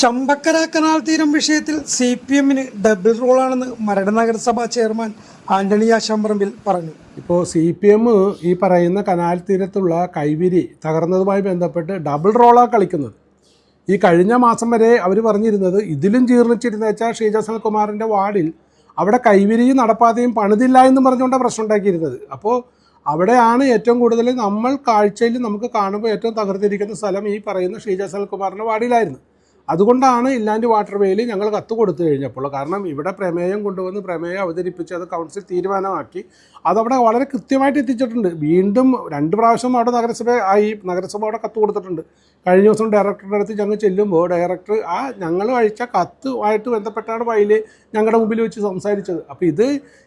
Champakkara canal തീരം വിഷയത്തിൽ C P എമ്മിന് ഡബിൾ റോളാണെന്ന് മരട് നഗരസഭാ ചെയർമാൻ ആന്റണി ആശാമ്പറമ്പിൽ പറഞ്ഞു. ഇപ്പോൾ സി പി എം ഈ പറയുന്ന കനാൽ തീരത്തുള്ള കൈവിരി തകർന്നതുമായി ബന്ധപ്പെട്ട് ഡബിൾ റോളാണ് കളിക്കുന്നത്. ഈ കഴിഞ്ഞ മാസം വരെ അവർ പറഞ്ഞിരുന്നത് ഇതിലും ജീർണിച്ചിരുന്ന വെച്ചാൽ ഷീജ വാർഡിൽ അവിടെ കൈവിരിയും നടപ്പാതയും പണിതില്ല എന്ന് പറഞ്ഞുകൊണ്ടാണ് പ്രശ്നം ഉണ്ടാക്കിയിരുന്നത്. അപ്പോൾ അവിടെയാണ് ഏറ്റവും കൂടുതൽ നമ്മൾ കാഴ്ചയിൽ നമുക്ക് കാണുമ്പോൾ ഏറ്റവും തകർത്തിരിക്കുന്ന സ്ഥലം ഈ പറയുന്ന ഷീജ സൽകുമാറിന്റെ വാർഡിലായിരുന്നു. അതുകൊണ്ടാണ് ഇല്ലാൻഡ് വാട്ടർ വേയിൽ ഞങ്ങൾ കത്ത് കൊടുത്തു കഴിഞ്ഞപ്പോൾ കാരണം ഇവിടെ പ്രമേയം കൊണ്ടുവന്ന് പ്രമേയം അവതരിപ്പിച്ച് അത് കൗൺസിൽ തീരുമാനമാക്കി അതവിടെ വളരെ കൃത്യമായിട്ട് എത്തിച്ചിട്ടുണ്ട്. വീണ്ടും രണ്ട് പ്രാവശ്യം അവിടെ നഗരസഭ ആയി നഗരസഭ അവിടെ കത്ത് കൊടുത്തിട്ടുണ്ട്. കഴിഞ്ഞ ദിവസം ഡയറക്ടറുടെ അടുത്ത് ഞങ്ങൾ ചെല്ലുമ്പോൾ ഡയറക്ടർ ആ ഞങ്ങൾ അയച്ച കത്തുമായിട്ട് ബന്ധപ്പെട്ടാണ് വയൽ ഞങ്ങളുടെ മുമ്പിൽ വെച്ച് സംസാരിച്ചത്. അപ്പോൾ ഇത്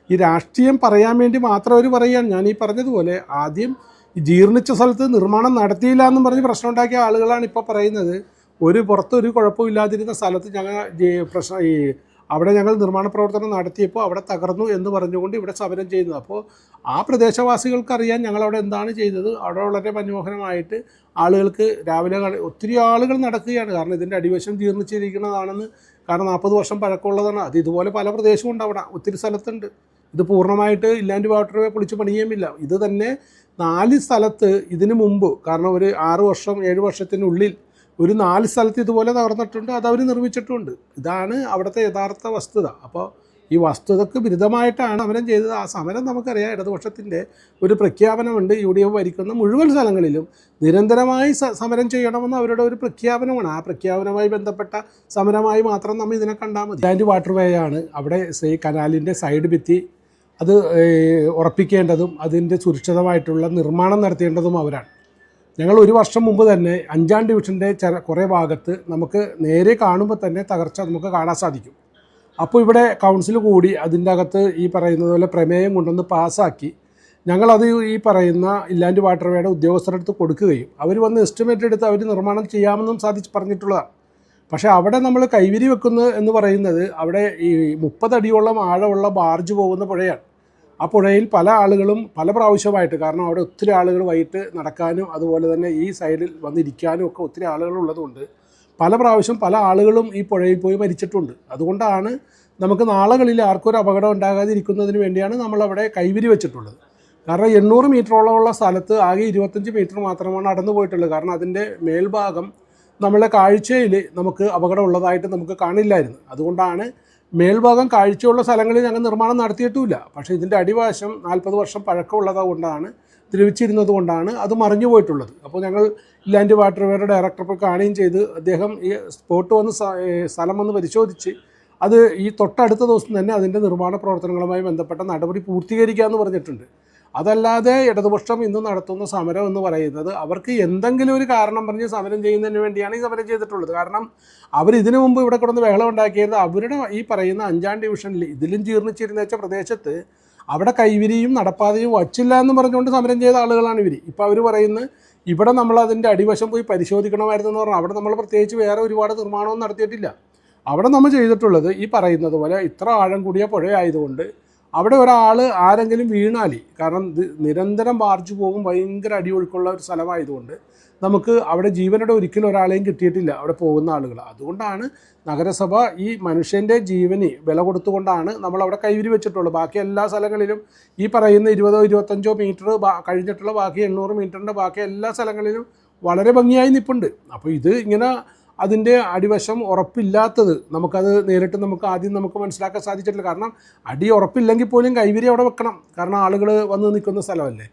ഈ രാഷ്ട്രീയം പറയാൻ വേണ്ടി മാത്രം അവർ പറയുകയാണ്. ഞാൻ ഈ പറഞ്ഞതുപോലെ ആദ്യം ജീർണിച്ച സ്ഥലത്ത് നിർമ്മാണം നടത്തിയില്ല എന്നും പറഞ്ഞ് പ്രശ്നം ഉണ്ടാക്കിയ ആളുകളാണ് ഇപ്പോൾ പറയുന്നത്. ഒരു പുറത്തൊരു കുഴപ്പമില്ലാതിരുന്ന സ്ഥലത്ത് ഞങ്ങൾ പ്രശ്നം ഈ അവിടെ ഞങ്ങൾ നിർമ്മാണ പ്രവർത്തനം നടത്തിയപ്പോൾ അവിടെ തകർന്നു എന്ന് പറഞ്ഞുകൊണ്ട് ഇവിടെ സമരം ചെയ്യുന്നത്. അപ്പോൾ ആ പ്രദേശവാസികൾക്കറിയാൻ ഞങ്ങളവിടെ എന്താണ് ചെയ്തത്? അവിടെ വളരെ മനോഹരമായിട്ട് ആളുകൾക്ക് രാവിലെ ഒത്തിരി ആളുകൾ നടക്കുകയാണ്. കാരണം ഇതിന്റെ അടിവശം തീർന്നിച്ചിരിക്കുന്നതാണെന്ന് കാരണം നാൽപ്പത് വർഷം പഴക്കമുള്ളതാണ്. അത് ഇതുപോലെ പല പ്രദേശവും ഉണ്ട് അവിടെ ഒത്തിരി സ്ഥലത്തുണ്ട്. ഇത് പൂർണമായിട്ട് ഇല്ലാണ്ട് വാട്ടർവേ പൊളിച്ച് പണിയുമില്ല ഇത് തന്നെ നാല് സ്ഥലത്ത് ഇതിനു മുമ്പ് കാരണം ഒരു ആറ് വർഷം ഏഴ് വർഷത്തിനുള്ളിൽ ഒരു നാല് സ്ഥലത്ത് ഇതുപോലെ തകർന്നിട്ടുണ്ട് അത് നിർമ്മിച്ചിട്ടുണ്ട്. ഇതാണ് അവിടുത്തെ യഥാർത്ഥ വസ്തുത. അപ്പോൾ ഈ വസ്തുതക്ക് വിരുദ്ധമായിട്ടാണ് സമരം ചെയ്തത്. ആ സമരം നമുക്കറിയാം ഇടതുപക്ഷത്തിന്റെ ഒരു പ്രഖ്യാപനമുണ്ട്. യു ഡി എഫ് ഭരിക്കുന്ന മുഴുവൻ സ്ഥലങ്ങളിലും നിരന്തരമായി സമരം ചെയ്യണമെന്ന് അവരുടെ ഒരു പ്രഖ്യാപനമാണ്. ആ പ്രഖ്യാപനവുമായി ബന്ധപ്പെട്ട സമരമായി മാത്രം നമ്മൾ ഇതിനെ കണ്ടാൽ മതി. ലാൻഡ് വാട്ടർ വേ ആണ് അവിടെ ഈ കനാലിന്റെ സൈഡ് ഭിത്തി. അത് ഉറപ്പിക്കേണ്ടതും അതിന്റെ സുരക്ഷിതമായിട്ടുള്ള നിർമ്മാണം നടത്തേണ്ടതും അവരാണ്. ഞങ്ങൾ ഒരു വർഷം മുമ്പ് തന്നെ അഞ്ചാം ഡിവിഷന്റെ ചില കുറേ ഭാഗത്ത് നമുക്ക് നേരെ കാണുമ്പോൾ തന്നെ തകർച്ച നമുക്ക് കാണാൻ സാധിക്കും. അപ്പോൾ ഇവിടെ കൗൺസിൽ കൂടി അതിന്റെ അകത്ത് ഈ പറയുന്നത് പോലെ പ്രമേയം കൊണ്ടുവന്ന് പാസ്സാക്കി ഞങ്ങളത് ഈ പറയുന്ന ഇല്ലാൻഡ് വാട്ടർവേയുടെ ഉദ്യോഗസ്ഥരടുത്ത് കൊടുക്കുകയും അവർ വന്ന് എസ്റ്റിമേറ്റ് എടുത്ത് അവർ നിർമ്മാണം ചെയ്യാമെന്നും സാധിച്ച് പറഞ്ഞിട്ടുള്ളതാണ്. പക്ഷേ അവിടെ നമ്മൾ കൈവിരി വെക്കുന്നു എന്ന് പറയുന്നത് അവിടെ ഈ മുപ്പതടിയോളം ആഴമുള്ള ബാർജ് പോകുന്ന പുഴയാണ്. ആ പുഴയിൽ പല ആളുകളും പല പ്രാവശ്യമായിട്ട് കാരണം അവിടെ ഒത്തിരി ആളുകൾ വൈകിട്ട് നടക്കാനും അതുപോലെ തന്നെ ഈ സൈഡിൽ വന്നിരിക്കാനും ഒക്കെ ഒത്തിരി ആളുകൾ ഉള്ളതുകൊണ്ട് പല പ്രാവശ്യം പല ആളുകളും ഈ പുഴയിൽ പോയി മരിച്ചിട്ടുണ്ട്. അതുകൊണ്ടാണ് നമുക്ക് നാളുകളിൽ ആർക്കും ഒരു അപകടം ഉണ്ടാകാതിരിക്കുന്നതിന് വേണ്ടിയാണ് നമ്മളവിടെ കൈവിരി വെച്ചിട്ടുള്ളത്. കാരണം എണ്ണൂറ് മീറ്ററോളമുള്ള സ്ഥലത്ത് ആകെ ഇരുപത്തഞ്ച് മീറ്റർ മാത്രമാണ് നടന്നു പോയിട്ടുള്ളത്. കാരണം അതിന്റെ മേൽഭാഗം നമ്മളെ കാഴ്ചയിൽ നമുക്ക് അപകടമുള്ളതായിട്ട് നമുക്ക് കാണില്ലായിരുന്നു. അതുകൊണ്ടാണ് മേൽഭാഗം കാഴ്ചയുള്ള സ്ഥലങ്ങളിൽ ഞങ്ങൾ നിർമ്മാണം നടത്തിയിട്ടുമില്ല. പക്ഷേ ഇതിന്റെ അടിവാശം നാൽപ്പത് വർഷം പഴക്കമുള്ളത് കൊണ്ടാണ് ദ്രവിച്ചിരുന്നത് കൊണ്ടാണ് അത് മറിഞ്ഞു പോയിട്ടുള്ളത്. അപ്പോൾ ഞങ്ങൾ ലാൻഡ് വാട്ടർവേയുടെ ഡയറക്ടറെ ഡയറക്ടർക്ക് കാണുകയും ചെയ്ത് അദ്ദേഹം ഈ സ്പോട്ട് വന്ന് സ്ഥലം വന്ന് പരിശോധിച്ച് അത് ഈ തൊട്ടടുത്ത ദിവസം തന്നെ അതിന്റെ നിർമ്മാണ പ്രവർത്തനങ്ങളുമായി ബന്ധപ്പെട്ട നടപടി പൂർത്തീകരിക്കാമെന്ന് പറഞ്ഞിട്ടുണ്ട്. അതല്ലാതെ ഇടതുപക്ഷം ഇന്ന് നടത്തുന്ന സമരം എന്ന് പറയുന്നത് അവർക്ക് എന്തെങ്കിലും ഒരു കാരണം പറഞ്ഞ് സമരം ചെയ്യുന്നതിന് വേണ്ടിയാണ് ഈ സമരം ചെയ്തിട്ടുള്ളത്. കാരണം അവർ ഇതിനു മുമ്പ് ഇവിടെ കിടന്ന് ബഹളം ഉണ്ടാക്കിയത് അവരുടെ ഈ പറയുന്ന അഞ്ചാം ഡിവിഷനിൽ ഇതിലും ജീർണിച്ചിരുന്ന വെച്ച പ്രദേശത്ത് അവിടെ കൈവിരിയും നടപ്പാതയും വച്ചില്ല എന്ന് പറഞ്ഞുകൊണ്ട് സമരം ചെയ്ത ആളുകളാണ് ഇവർ ഇപ്പോൾ അവർ പറയുന്നത് ഇവിടെ നമ്മൾ അതിന്റെ അടിവശം പോയി പരിശോധിക്കണമായിരുന്നു എന്ന് പറഞ്ഞാൽ അവിടെ നമ്മൾ പ്രത്യേകിച്ച് വേറെ ഒരുപാട് നിർമ്മാണമൊന്നും നടത്തിയിട്ടില്ല. അവിടെ നമ്മൾ ചെയ്തിട്ടുള്ളത് ഈ പറയുന്നത് പോലെ ഇത്ര ആഴം കൂടിയ പുഴയായതുകൊണ്ട് അവിടെ ഒരാൾ ആരെങ്കിലും വീണാലി കാരണം ഇത് നിരന്തരം ബാർജ് പോകും ഭയങ്കര അടിയൊഴുക്കുള്ള ഒരു സ്ഥലമായതുകൊണ്ട് നമുക്ക് അവിടെ ജീവനോടെ ഒരിക്കലും ഒരാളെയും കിട്ടിയിട്ടില്ല അവിടെ പോകുന്ന ആളുകൾ അതുകൊണ്ടാണ് നഗരസഭ ഈ മനുഷ്യന്റെ ജീവന് വില കൊടുത്തുകൊണ്ടാണ് നമ്മൾ അവിടെ കൈവിരി വെച്ചിട്ടുള്ളത് ബാക്കി എല്ലാ സ്ഥലങ്ങളിലും ഈ പറയുന്ന ഇരുപതോ ഇരുപത്തഞ്ചോ മീറ്റർ കഴിഞ്ഞിട്ടുള്ള ബാക്കി എണ്ണൂറ് മീറ്ററിന്റെ ബാക്കി എല്ലാ സ്ഥലങ്ങളിലും വളരെ ഭംഗിയായി നിൽപ്പുണ്ട് അപ്പോൾ ഇത് ഇങ്ങനെ അതിന്റെ അടിവശം ഉറപ്പില്ലാത്തത് നമുക്കത് നേരിട്ട് നമുക്ക് ആദ്യം നമുക്ക് മനസ്സിലാക്കാൻ സാധിച്ചിട്ടില്ല. കാരണം അടി ഉറപ്പില്ലെങ്കിൽ പോലും കൈവരി അവിടെ വെക്കണം. കാരണം ആളുകൾ വന്ന് നിൽക്കുന്ന സ്ഥലമല്ലേ?